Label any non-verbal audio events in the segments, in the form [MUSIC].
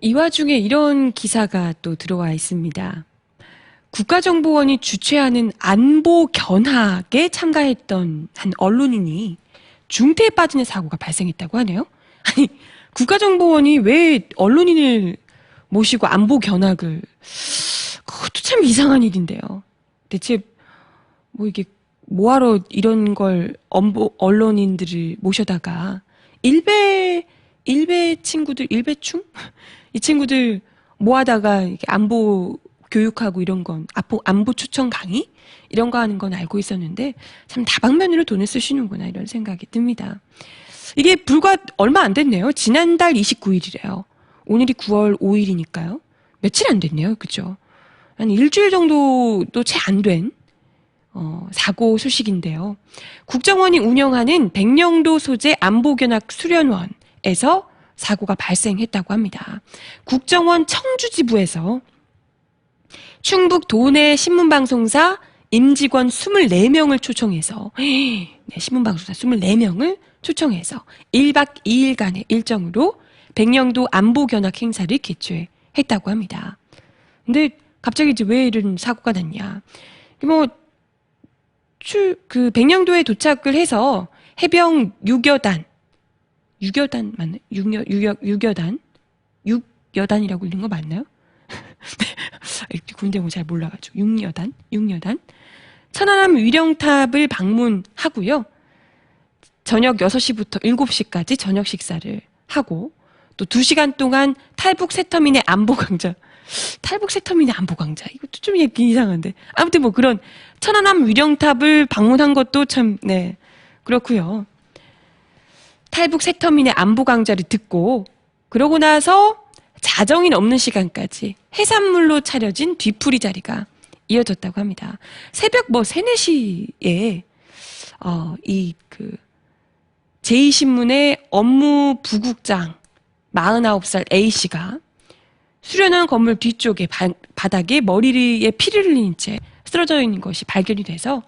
이 와중에 이런 기사가 또 들어와 있습니다. 국가정보원이 주최하는 안보 견학에 참가했던 한 언론인이 중태에 빠지는 사고가 발생했다고 하네요. [LAUGHS] 아니, 국가정보원이 왜 언론인을 모시고 안보 견학을 그것도 참 이상한 일인데요. 대체 뭐 이게 뭐하러 이런 걸 언보, 언론인들을 모셔다가 일베 일베 친구들 일베충 이 친구들 이렇게 안보 교육하고 이런 건 안보, 안보 초청 강의 이런 거 하는 건 알고 있었는데 참 다방면으로 돈을 쓰시는구나 이런 생각이 듭니다. 이게 불과 얼마 안 됐네요. 지난달 29일이래요. 오늘이 9월 5일이니까요. 며칠 안 됐네요. 그죠? 한 일주일 정도도 채 안 된, 어, 사고 소식인데요. 국정원이 운영하는 백령도 소재 안보견학 수련원 에서 사고가 발생했다고 합니다. 국정원 청주지부에서 충북 도내 신문방송사 임직원 24명을 초청해서 [GASPS] 네, 신문방송사 24명을 초청해서 1박 2일간의 일정으로 백령도 안보 견학 행사를 개최했다고 합니다. 근데 갑자기 이제 왜 이런 사고가 났냐? 뭐, 출, 그, 백령도에 도착을 해서 해병 6여단, 6여단 맞나요? 6여, 6여, 6여단? 6여단이라고 읽는 거 맞나요? [LAUGHS] 군대 뭐잘 몰라가지고. 6여단? 6여단? 천안함 위령탑을 방문하고요. 저녁 6시부터 7시까지 저녁 식사를 하고 또 2시간 동안 탈북 세터민의 안보 강좌. 탈북 세터민의 안보 강좌. 이것도 좀 이상한데. 아무튼 뭐 그런 천안함 위령탑을 방문한 것도 참, 네. 그렇고요 탈북 세터민의 안보 강좌를 듣고 그러고 나서 자정인 없는 시간까지 해산물로 차려진 뒤풀이 자리가 이어졌다고 합니다. 새벽 뭐 3, 4시에 어, 이그 제2신문의 업무 부국장 49살 A씨가 수련원 건물 뒤쪽에 바, 바닥에 머리에 피를 흘린 채 쓰러져 있는 것이 발견이 돼서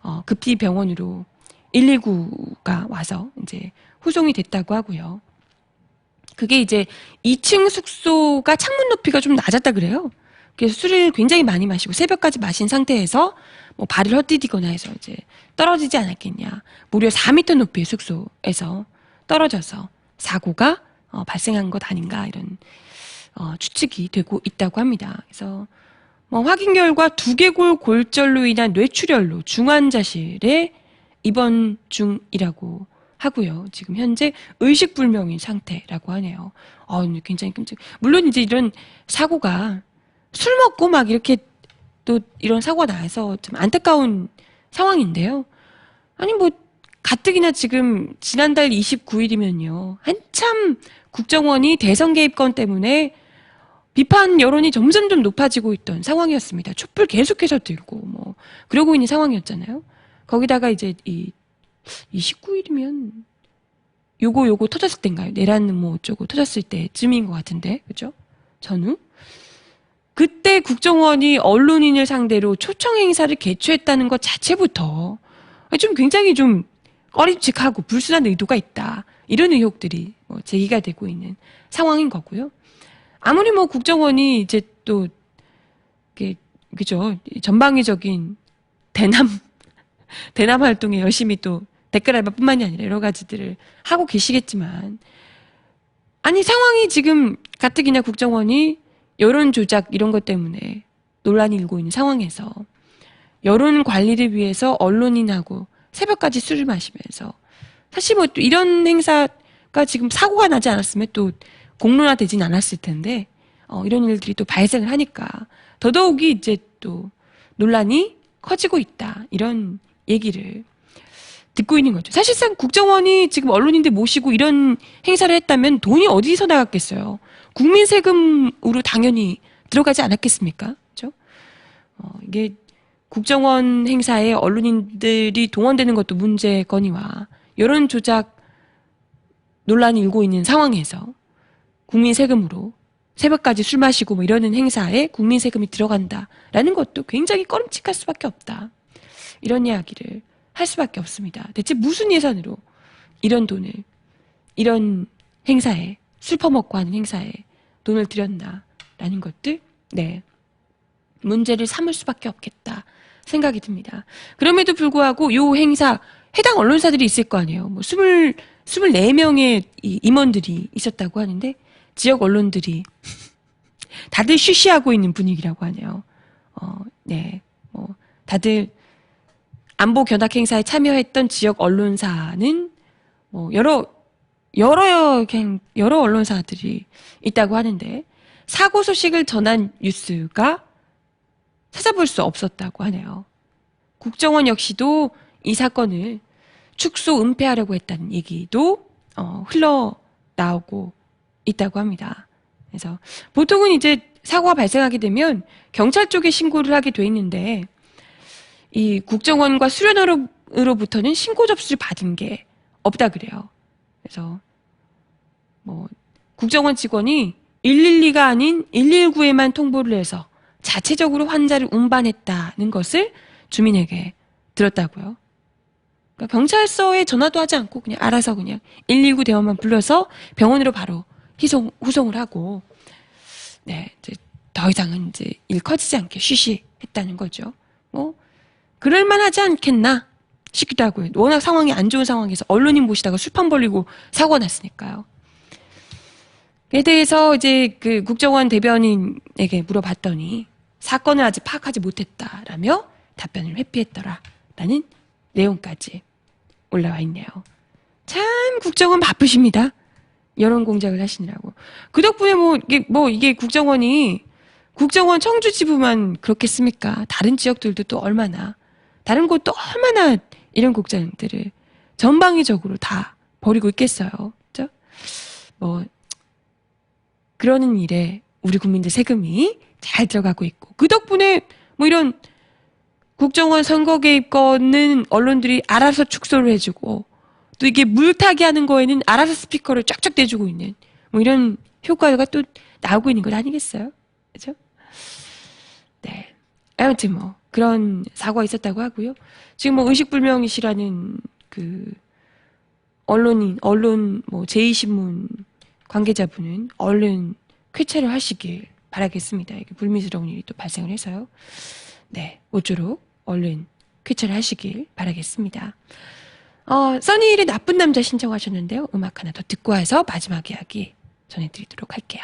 어, 급히 병원으로 119가 와서 이제 후송이 됐다고 하고요. 그게 이제 2층 숙소가 창문 높이가 좀 낮았다 그래요. 그래서 술을 굉장히 많이 마시고 새벽까지 마신 상태에서 뭐 발을 헛디디거나 해서 이제 떨어지지 않았겠냐. 무려 4미터 높이의 숙소에서 떨어져서 사고가 어, 발생한 것 아닌가 이런 어, 추측이 되고 있다고 합니다. 그래서 뭐 확인 결과 두개골 골절로 인한 뇌출혈로 중환자실에 입원 중이라고 하고요. 지금 현재 의식불명인 상태라고 하네요. 어, 굉장히 끔찍. 물론 이제 이런 사고가 술 먹고 막 이렇게 또 이런 사고가 나서 좀 안타까운 상황인데요. 아니 뭐 가뜩이나 지금 지난달 29일이면요. 한참 국정원이 대선 개입권 때문에 비판 여론이 점점 좀 높아지고 있던 상황이었습니다. 촛불 계속해서 들고 뭐 그러고 있는 상황이었잖아요. 거기다가 이제 이 29일이면 요거 요거 터졌을 때인가요? 내란 뭐 어쩌고 터졌을 때쯤인 것 같은데 그죠? 전후 그때 국정원이 언론인을 상대로 초청 행사를 개최했다는 것 자체부터 좀 굉장히 좀 꺼림칙하고 불순한 의도가 있다. 이런 의혹들이 뭐 제기가 되고 있는 상황인 거고요. 아무리 뭐 국정원이 이제 또, 그죠. 전방위적인 대남, 대남 활동에 열심히 또 댓글 알바뿐만이 아니라 여러 가지들을 하고 계시겠지만, 아니, 상황이 지금 가뜩이나 국정원이 여론 조작 이런 것 때문에 논란이 일고 있는 상황에서 여론 관리를 위해서 언론인하고 새벽까지 술을 마시면서 사실 뭐 또 이런 행사가 지금 사고가 나지 않았으면 또 공론화 되진 않았을 텐데 어, 이런 일들이 또 발생을 하니까 더더욱이 이제 또 논란이 커지고 있다. 이런 얘기를 듣고 있는 거죠. 사실상 국정원이 지금 언론인들 모시고 이런 행사를 했다면 돈이 어디서 나갔겠어요. 국민 세금으로 당연히 들어가지 않았겠습니까? 그죠? 어, 이게 국정원 행사에 언론인들이 동원되는 것도 문제거니와 여론 조작 논란이 일고 있는 상황에서 국민 세금으로 새벽까지 술 마시고 뭐 이러는 행사에 국민 세금이 들어간다라는 것도 굉장히 꺼림칙할 수밖에 없다. 이런 이야기를 할 수밖에 없습니다. 대체 무슨 예산으로 이런 돈을 이런 행사에 술 퍼먹고 하는 행사에 돈을 들였나라는 것들, 네. 문제를 삼을 수밖에 없겠다 생각이 듭니다. 그럼에도 불구하고 요 행사 해당 언론사들이 있을 거 아니에요. 뭐 스물 스물네 명의 이 임원들이 있었다고 하는데 지역 언론들이 다들 쉬쉬하고 있는 분위기라고 하네요. 어, 네, 뭐 다들 안보 견학 행사에 참여했던 지역 언론사는 뭐 여러 여러 갱- 여러 언론사들이 있다고 하는데 사고 소식을 전한 뉴스가 찾아볼 수 없었다고 하네요. 국정원 역시도 이 사건을 축소 은폐하려고 했다는 얘기도 어, 흘러 나오고 있다고 합니다. 그래서 보통은 이제 사고가 발생하게 되면 경찰 쪽에 신고를 하게 돼 있는데 이 국정원과 수련회로부터는 신고 접수를 받은 게 없다 그래요. 그래서 뭐 국정원 직원이 112가 아닌 119에만 통보를 해서 자체적으로 환자를 운반했다는 것을 주민에게 들었다고요. 그러니까 경찰서에 전화도 하지 않고 그냥 알아서 그냥 119 대원만 불러서 병원으로 바로 희송, 후송을 하고 네, 이제 더 이상은 이제 일 커지지 않게 쉬쉬 했다는 거죠. 뭐 그럴만하지 않겠나 싶기도 하고요. 워낙 상황이 안 좋은 상황에서 언론인 모시다가 술판 벌리고 사고가 났으니까요. 에 대해서 이제 그 국정원 대변인에게 물어봤더니 사건을 아직 파악하지 못했다라며 답변을 회피했더라라는 내용까지 올라와 있네요. 참 국정원 바쁘십니다. 여론 공작을 하시느라고. 그 덕분에 뭐 이게 뭐 이게 국정원이 국정원 청주 지부만 그렇겠습니까? 다른 지역들도 또 얼마나 다른 곳도 얼마나 이런 국장들을 전방위적으로 다 벌이고 있겠어요. 그죠? 뭐 그러는 일에 우리 국민들 세금이 잘 들어가고 있고 그 덕분에 뭐 이런 국정원 선거 개입권은 언론들이 알아서 축소를 해주고 또 이게 물타기 하는 거에는 알아서 스피커를 쫙쫙 대주고 있는 뭐 이런 효과가 또 나오고 있는 것 아니겠어요? 그죠? 네. 아무튼 뭐 그런 사고가 있었다고 하고요. 지금 뭐 의식불명이시라는 그 언론인, 언론 뭐 제2신문 관계자분은 얼른 쾌차를 하시길 바라겠습니다. 이게 불미스러운 일이 또 발생을 해서요. 네, 모쪼록 얼른 쾌차를 하시길 바라겠습니다. 어, 써니일의 나쁜 남자 신청하셨는데요. 음악 하나 더 듣고 와서 마지막 이야기 전해드리도록 할게요.